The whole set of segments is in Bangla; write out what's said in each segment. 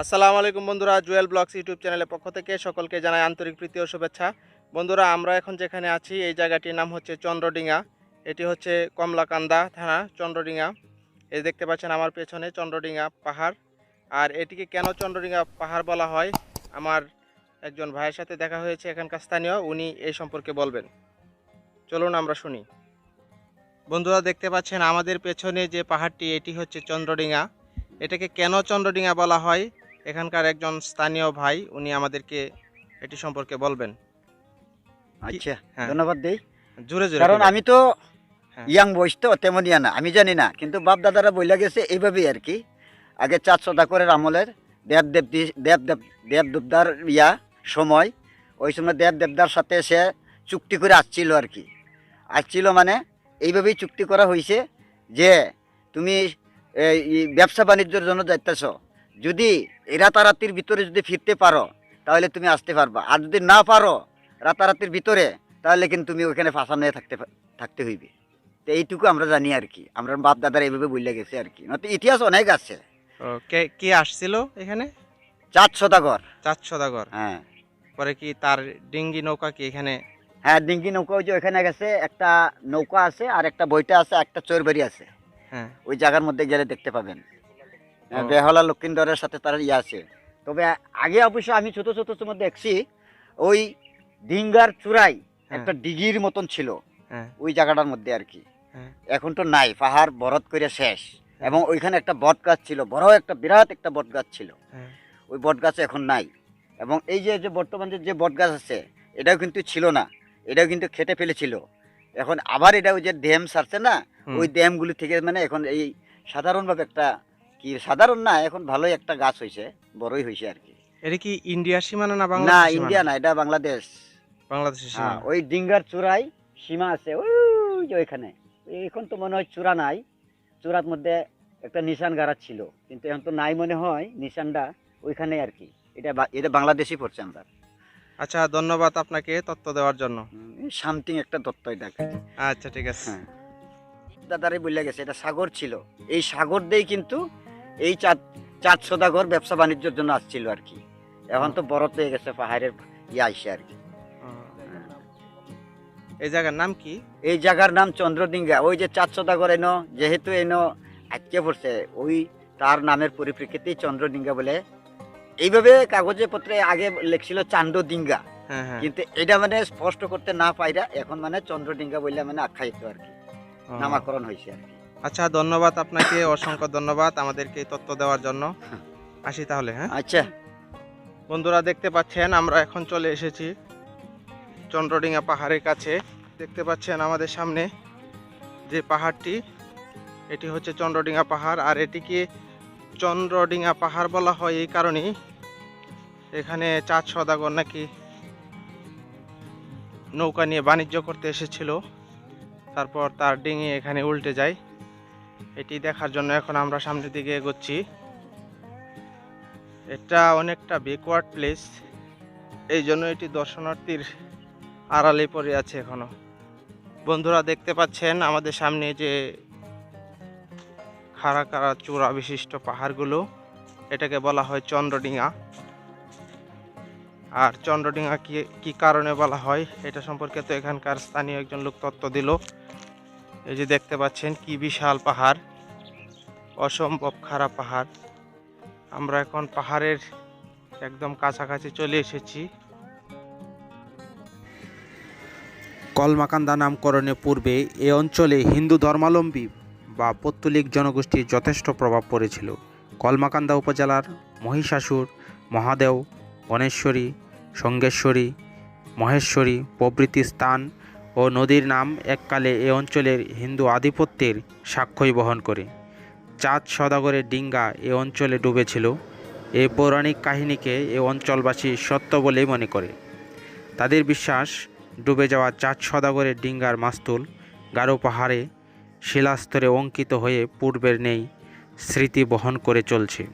আসসালামু আলাইকুম বন্ধুরা, জুয়েল ব্লগস ইউটিউব চ্যানেলের পক্ষ থেকে সকলকে জানাই আন্তরিক প্রীতি ও শুভেচ্ছা। বন্ধুরা, আমরা এখন যেখানে আছি, এই জায়গাটির নাম হচ্ছে চন্দ্রডিঙ্গা এটি হচ্ছে কমলাকান্দা থানা চন্দ্রডিঙ্গা এই দেখতে পাচ্ছেন আমার পেছনে চন্দ্রডিঙ্গা পাহাড়। আর এটিকে কেন চন্দ্রডিঙ্গা পাহাড় বলা হয়? আমার একজন ভাইয়ের সাথে দেখা হয়েছে এখানকার স্থানীয়, উনি এই সম্পর্কে বলবেন। চলুন আমরা শুনি। বন্ধুরা, দেখতে পাচ্ছেন আমাদের পেছনে যে পাহাড়টি, এটি হচ্ছে চন্দ্রডিঙ্গা এটাকে কেন চন্দ্রডিঙ্গা বলা হয়? এখানকার একজন স্থানীয় ভাই উনি আমাদেরকে এটি সম্পর্কে বলবেন। আচ্ছা হ্যাঁ। ধন্যবাদ দেই। জোরে জোরে কারণ আমি তো হ্যাঁ। ইয়াং বয়স তো তেমনই না আমি জানি না কিন্তু বাপ দাদারা বইলা গেছে এইভাবেই আর কি। আগে চার সদাকরের আমলের দেব দেব দেব দেব দেব দেবদার ইয়া সময় ওই সময় দেব দেবদার সাথে সে চুক্তি করে আসছিল আর কি। আসছিল মানে এইভাবেই চুক্তি করা হয়েছে যে তুমি ব্যবসা বাণিজ্যের জন্য যাইতেছ। যদি এই রাতারাতির ভিতরে যদি ফিরতে পারো তাহলে তুমি আসতে পারবা। আর যদি না পারো রাতারাতির ভিতরে তাহলে কিন্তু তুমি ওখানে ফাঁসা নিয়ে থাকতে থাকতে হইবে। তো এইটুকু আমরা জানি আর কি। আমরা বাপ দাদারা এইভাবে বললে গেছে আর কি। নয়তো ইতিহাস অনেক আছে। কে কে আসছিল এখানে? চাঁদ সদাগর। চাঁদ সদাগর। হ্যাঁ। পরে কি তার ডিঙ্গি নৌকা কি এখানে? হ্যাঁ ডিঙ্গি নৌকা ওই যে ওখানে গেছে। একটা নৌকা আছে আর একটা বইটা আছে একটা চোরবাড়ি আছে। হ্যাঁ। ওই জায়গার মধ্যে গেলে দেখতে পাবেন। বেহলা লক্ষিন্দরের সাথে তার ইয়ে আছে। তবে আগে অবশ্য আমি ছোট ছোট সময় দেখছি ওই ডিঙ্গার চূড়াই হ্যাঁ। একটা ডিগির মতন ছিল। হ্যাঁ। ওই জায়গাটার মধ্যে আর কি। হ্যাঁ। এখন তো নাই পাহাড় বরদ করে শেষ। এবং ওইখানে একটা বট গাছ ছিল বড় একটা বিরাট একটা বট গাছ ছিল ওই বট গাছ এখন নাই। এবং এই যে যে বর্তমান যে বট গাছ আছে এটাও কিন্তু ছিল না। এটাও কিন্তু খেটে ফেলেছিল। এখন আবার এটা ওই যে ড্যাম সারছে না। ওই ড্যামগুলি থেকে মানে এখন এই সাধারণভাবে একটা কি সাধারণ না এখন ভালোই একটা গাছ হয়েছে বড়ই হয়েছে আর কি। এটা কি ইন্ডিয়ার সীমানা না না ইন্ডিয়া না এটা বাংলাদেশ। বাংলাদেশের হ্যাঁ সীমানা ওই ডিঙ্গার চূড়ায় সীমা আছে ওই যে ওইখানে। এখন তো মনে হয় চূড়া নাই চূড়ার মধ্যে একটা নিশান গাড়া ছিল কিন্তু এখন তো নাই মনে হয় নিশানটা ওইখানে আর কি। এটা এটা বাংলাদেশি পড়ছে আমরা। আচ্ছা ধন্যবাদ আপনাকে তথ্য দেওয়ার জন্য। সামথিং একটা তত্ত্ব এটা। আচ্ছা ঠিক আছে। হ্যাঁ। দাদারে বলে গেছে এটা সাগর ছিল। এই সাগর দিয়েই কিন্তু এই চাঁদ চাঁদ সদাগর ব্যবসা বাণিজ্যের জন্য আসছিল আর কি। এখন তো বরফ হয়ে গেছে পাহাড়ের ইয়ে আইসে আর কি। এই জায়গার নাম কি? এই জায়গার নাম চন্দ্রডিঙ্গা। ওই যে চাঁদ সদাগর এনো যেহেতু এনো আটকে পড়ছে ওই তার নামের পরিপ্রেক্ষিতেই চন্দ্রডিঙ্গা বলে। এইভাবে কাগজে পত্রে আগে লেখছিল চান্দডিঙ্গা হ্যাঁ হ্যাঁ। কিন্তু এটা মানে স্পষ্ট করতে না পাইরা এখন মানে চন্দ্রডিঙ্গা বললে মানে আখ্যায়িত আর কি। নামাকরণ হয়েছে আর কি। আচ্ছা ধন্যবাদ আপনাকে অসংখ্য ধন্যবাদ আমাদেরকে তথ্য দেওয়ার জন্য। আসি তাহলে হ্যাঁ? আচ্ছা। বন্ধুরা দেখতে পাচ্ছেন আমরা এখন চলে এসেছি চন্দ্রডিঙ্গা পাহাড়ের কাছে। দেখতে পাচ্ছেন আমাদের সামনে যে পাহাড়টি এটি হচ্ছে চন্দ্রডিঙ্গা পাহাড় আর এটিকে চন্দ্রডিঙ্গা পাহাড় বলা হয় এই কারণেই। এখানে চাঁদ সদাগর নাকি নৌকা নিয়ে বাণিজ্য করতে এসেছিল তারপর তার ডিঙি এখানে উল্টে যায়। এটি দেখার জন্য এখন আমরা সামনের দিকে এগোচ্ছি। এটা অনেকটা ব্যাকওয়ার্ড প্লেস এই জন্য এটি দর্শনার্থীর আড়ালে পড়ে আছে এখনও। বন্ধুরা দেখতে পাচ্ছেন আমাদের সামনে যে খাড়া খাড়া চূড়া বিশিষ্ট পাহাড়গুলো। এটাকে বলা হয় চন্দ্রডিঙা। আর চন্দ্রডিঙা কি কি কারণে বলা হয়? এটা সম্পর্কে তো এখানকার স্থানীয় একজন লোক তত্ত্ব দিল। এই যে দেখতে পাচ্ছেন কি বিশাল পাহাড়, অসম্ভব খারাপ পাহাড়। আমরা এখন পাহাড়ের একদম কাছাকাছি চলে এসেছি। কলমাকান্দা নামকরণের পূর্বে এ অঞ্চলে হিন্দু ধর্মাবলম্বী বা পৌত্তলিক জনগোষ্ঠীর যথেষ্ট প্রভাব পড়েছিল। কলমাকান্দা উপজেলার মহিষাসুর, মহাদেও গণেশ্বরী সঙ্গেশ্বরী, মহেশ্বরী প্রভৃতি স্থান ও নদীর নাম এককালে এ অঞ্চলের হিন্দু আধিপত্যের সাক্ষ্যই বহন করে। চাঁদ সদাগরের ডিঙ্গা এ অঞ্চলে ডুবেছিল। এই পৌরাণিক কাহিনীকে এ অঞ্চলবাসী সত্য বলেই মনে করে। তাদের বিশ্বাস, ডুবে যাওয়া চাঁদ সদাগরের ডিঙ্গার মাস্তুল গারো পাহাড়ে, শিলাস্তরে অঙ্কিত হয়ে পূর্বের নেই, স্মৃতি বহন করে চলছে।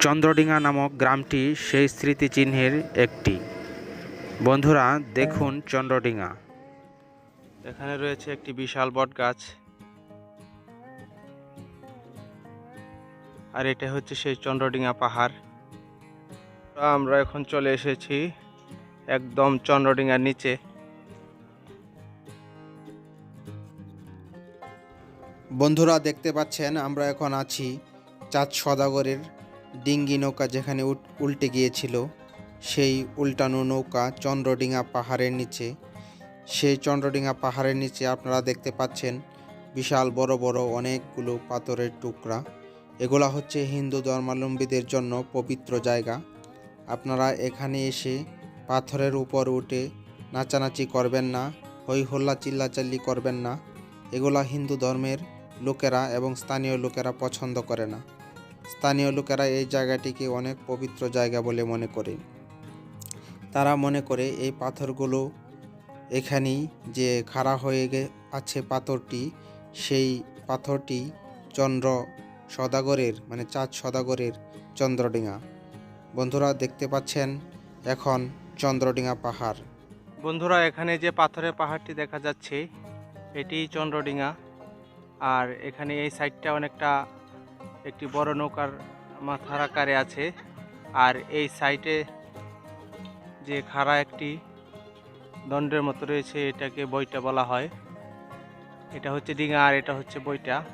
চন্দ্রডিঙ্গা নামক গ্রামটি সেই স্মৃতিচিহ্নের একটি। বন্ধুরা, দেখুন চন্দ্রডিঙ্গা। এখানে রয়েছে একটি বিশাল বট গাছ। আর এটা হচ্ছে সেই চন্দ্রডিঙা পাহাড়। আমরা এখন চলে এসেছি একদম চন্দ্রডিঙার নিচে। বন্ধুরা, দেখতে পাচ্ছেন, আমরা এখন আছি চাঁদ সদাগরের ডিঙ্গি নৌকা যেখানে উল্টে গিয়েছিল। সেই উল্টানো নৌকা চন্দ্রডিঙা পাহাড়ের নিচে। সেই চন্দ্রডিঙ্গা পাহাড়ের নিচে আপনারা দেখতে পাচ্ছেন বিশাল বড় বড় অনেকগুলো পাথরের টুকরা। এগুলা হচ্ছে হিন্দু ধর্মাবলম্বীদের জন্য পবিত্র জায়গা। আপনারা এখানে এসে পাথরের উপর উঠে নাচানাচি করবেন না, হই হল্লা চিল্লাচাল্লি করবেন না। এগুলা হিন্দু ধর্মের লোকেরা এবং স্থানীয় লোকেরা পছন্দ করে না। স্থানীয় লোকেরা এই জায়গাটিকে অনেক পবিত্র জায়গা বলে মনে করে। তারা মনে করে এই পাথরগুলো এখানেই যে খাড়া হয়ে আছে পাথরটি, সেই পাথরটি চন্দ্র সদাগরের মানে চাঁদ সদাগরের চন্দ্রডিঙা। বন্ধুরা দেখতে পাচ্ছেন এখন চন্দ্রডিঙা পাহাড়। বন্ধুরা, এখানে যে পাথরের পাহাড়টি দেখা যাচ্ছে এটি চন্দ্রডিঙা। আর এখানে এই সাইডটা অনেকটা একটি বড় নৌকার মাথার আকারে আছে। আর এই সাইডে যে খাড়া একটি দণ্ডের মতো রয়েছে, এটাকে বইটা বলা হয়। এটা হচ্ছে ডিঙা আর এটা হচ্ছে বইটা।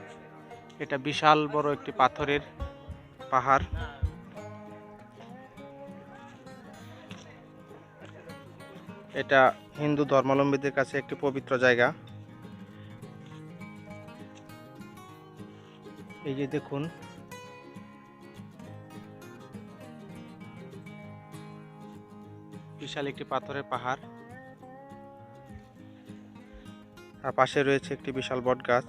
এটা বিশাল বড় একটি পাথরের পাহাড়। এটা হিন্দু ধর্মাবলম্বীদের কাছে একটি পবিত্র জায়গা। এই যে দেখুন। বিশাল একটি পাথরের পাহাড়। আর পাশে রয়েছে একটি বিশাল বট গাছ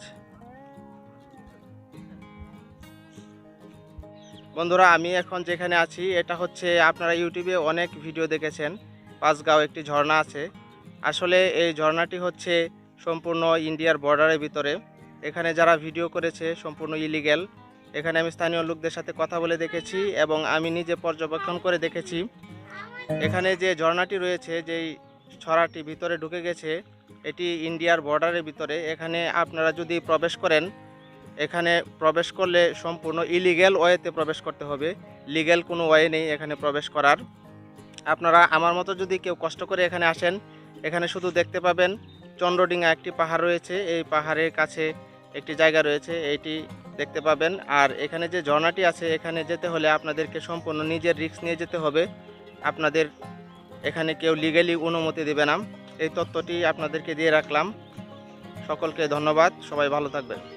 বন্ধুরা, আমি এখন যেখানে আছি, এটা হচ্ছে আপনারা ইউটিউবে অনেক ভিডিও দেখেছেন। পাঁচগাঁও একটি ঝর্ণা আছে। আসলে এই ঝর্ণাটি হচ্ছে সম্পূর্ণ ইন্ডিয়ার বর্ডারের ভিতরে। এখানে যারা ভিডিও করেছে, সম্পূর্ণ ইলিগেল এখানে আমি স্থানীয় লোকদের সাথে কথা বলে দেখেছি এবং আমি নিজে পর্যবেক্ষণ করে দেখেছি। এখানে যে ঝর্ণাটি রয়েছে, যেই ছড়াটি ভিতরে ঢুকে গেছে এটি ইন্ডিয়ার বর্ডারের ভিতরে। এখানে আপনারা যদি প্রবেশ করেন, এখানে প্রবেশ করলে সম্পূর্ণ ইলিগেল ওয়েতে প্রবেশ করতে হবে। লিগ্যাল কোনো ওয়ে নেই এখানে প্রবেশ করার। আপনারা আমার মতো যদি কেউ কষ্ট করে এখানে আসেন, এখানে শুধু দেখতে পাবেন চন্দ্রডিঙা একটি পাহাড় রয়েছে। এই পাহাড়ের কাছে একটি জায়গা রয়েছে এইটি দেখতে পাবেন। আর এখানে যে ঝর্ণাটি আছে, এখানে যেতে হলে আপনাদেরকে সম্পূর্ণ নিজের রিস্ক নিয়ে যেতে হবে। আপনাদের এখানে কেউ লিগালি অনুমতি দেবে না। এই তত্ত্বটি আপনাদেরকে দিয়ে রাখলাম। সকলকে ধন্যবাদ। সবাই ভালো থাকবেন।